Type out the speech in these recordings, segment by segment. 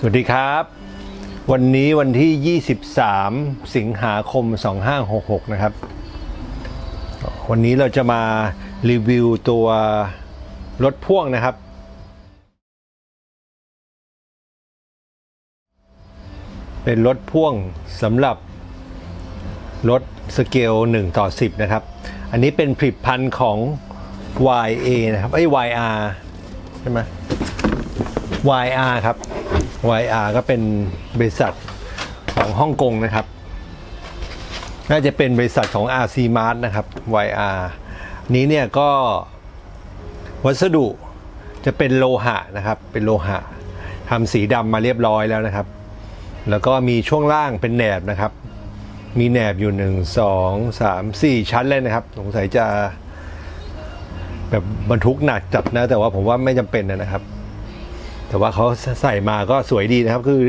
สวัสดีครับ วันนี้วันที่ 23 สิงหาคม 2566 นะครับ วันนี้เราจะมารีวิวตัวรถพ่วงนะครับ เป็นรถพ่วงสำหรับรถสเกล 1 ต่อ 10 นะครับ อันนี้เป็นผลิตภัณฑ์ของ YA นะครับไอ้ YR ใช่ไหม YR ครับ YR ก็เป็นบริษัทของฮ่องกงนะครับ น่าจะเป็นบริษัทของ RC Mart นะครับ YR นี้เนี่ยก็วัสดุจะเป็นโลหะนะครับ เป็นโลหะทำสีดำมาเรียบร้อยแล้วนะครับ แล้วก็มีช่วงล่างเป็นแหนบนะครับ มีแหนบอยู่ 1 2 3 4 ชั้นเลยนะครับ สงสัยจะแบบบรรทุกหนักจัดนะ แต่ว่าผมว่าไม่จำเป็นนะครับ แต่ว่าเขาใส่มาก็สวยดีนะครับ คือ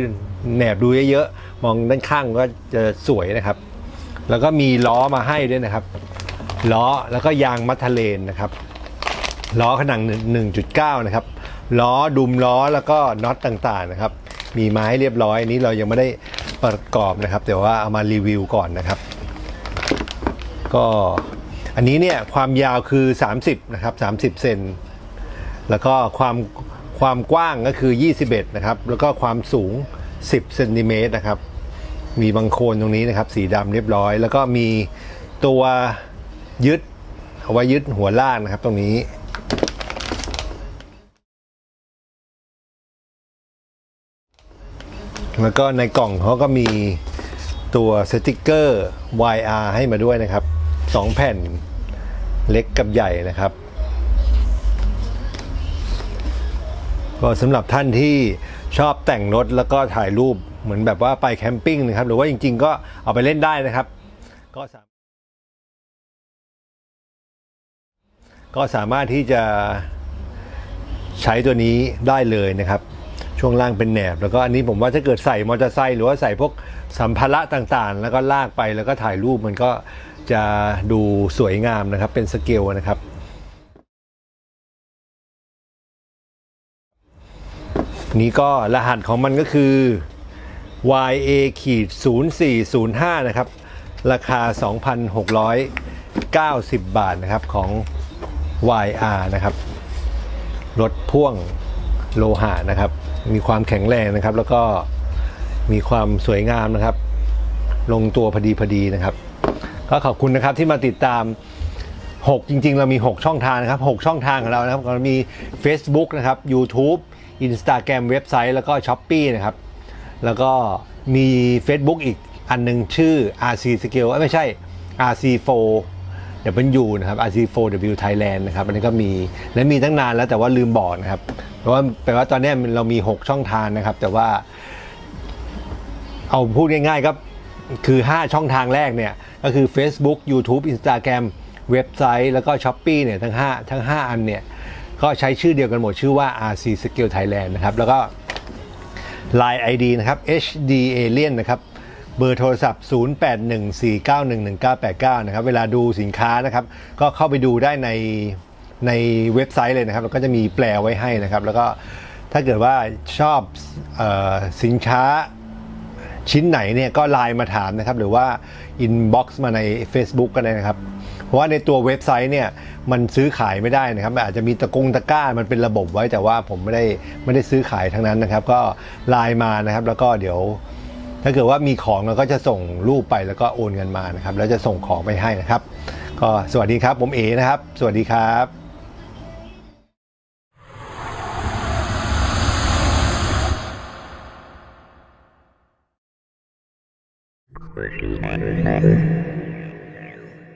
แหนบดูเยอะๆมองด้านข้างก็จะสวยนะครับ แล้วก็มีล้อมาให้ด้วยนะครับ ล้อแล้วก็ยางมัทเลนนะครับล้อขนาด1.9 นะครับ ล้อดุมล้อแล้วก็น็อตต่างๆนะครับ มีมาให้เรียบร้อยนนี้เรายังไม่ได้ประกอบนะครับ แต่ว่าเอามารีวิวก่อนนะครับ ก็อันนี้เนี่ยความยาวคือ 30 นะครับ 30 เซน แล้วก็ความ ความกว้างก็คือ 21 นะครับ แล้วก็ความสูง 10เซนติเมตรนะครับ มีบางโคนตรงนี้นะครับ สีดำเรียบร้อย แล้วก็มีตัวยึดเอาไว้ยึดหัวล่างนะครับตรงนี้แล้วก็ในกล่องเขาก็มีตัวสติกเกอร์ YR ให้มาด้วยนะครับ 2 แผ่นเล็กกับใหญ่นะครับ ก็สำหรับท่านที่ชอบแต่งรถแล้วก็ถ่ายรูปเหมือนแบบว่าไปแคมปิ้งนะครับ หรือว่าจริง ๆ ก็เอาไปเล่นได้นะครับ ก็สามก็สามารถที่จะใช้ตัวนี้ได้เลยนะครับ ช่วงล่างเป็นแหนบ แล้วก็อันนี้ผมว่าถ้าเกิดใส่มอเตอร์ไซค์หรือว่าใส่พวกสัมภาระต่างๆ แล้วก็ลากไปแล้วก็ถ่ายรูปมันก็จะดูสวยงามนะครับ เป็นสเกลนะครับ นี้ก็รหัสของมันก็คือ YA ขีด0405 นะครับ ราคา 2,690 บาทนะครับของ YR นะครับ รถพ่วงโลหะนะครับ มีความแข็งแรงนะครับ แล้วก็มีความสวยงามนะครับ ลงตัวพอดีพอดีนะครับ ก็ขอบคุณนะครับที่มาติดตาม 6 จริง ๆ เรามี 6 ช่องทางนะครับ 6 ช่องทางของเรานะครับเรามี Facebook นะครับ YouTube Instagram เว็บไซต์แล้วก็ s h อ p e e นะครับ แล้วก็มี Facebook อีกอันหนึงชื่อ RC Scale เอ้ยไม่ใช่ RC4 W นะครับ RC4W Thailand นะครับ อันนี้ก็มีและมีตั้งนานแล้วแต่ว่าลืมบอกนะครับ เพราะว่าแปลว่าตอนนี้เรามี 6 ช่องทางนะครับ แต่ว่า เอาพูดง่ายๆก็คือ 5 ช่องทางแรกเนี่ย ก็คือ Facebook YouTube Instagram เว็บไซต์แล้วก็ s h อ p e e เนี่ยทั้ง 5 ทั้ง 5 อันเนี่ย ก็ใช้ชื่อเดียวกันหมดชื่อว่า RC Skill Thailand นะครับ แล้วก็ Line ID นะครับ HD Alien นะครับเบอร์โทรศัพท์ 0814911989 นะครับ เวลาดูสินค้านะครับ ก็เข้าไปดูได้ในในเว็บไซต์เลยนะครับ แล้วก็จะมีแปลไว้ให้นะครับ แล้วก็ถ้าเกิดว่าชอบออสินค้าชิ้นไหนเนี่ยก็ไลน์มาถามนะครับ หรือว่า inbox มาใน Facebook ก็ได้นะครับ เพราะว่าในตัวเว็บไซต์เนี่ยมันซื้อขายไม่ได้นะครับอาจจะมีตะกงตะกร้ามันเป็นระบบไว้แต่ว่าผมไม่ได้ไม่ได้ซื้อขายทั้งนั้นนะครับ ก็ไลน์มานะครับ แล้วก็เดี๋ยว ถ้าเกิดว่ามีของเราก็จะส่งรูปไปแล้วก็โอนเงินมานะครับ แล้วจะส่งของไปให้นะครับ ก็สวัสดีครับ ผมเอนะครับ สวัสดีครับ Thank you.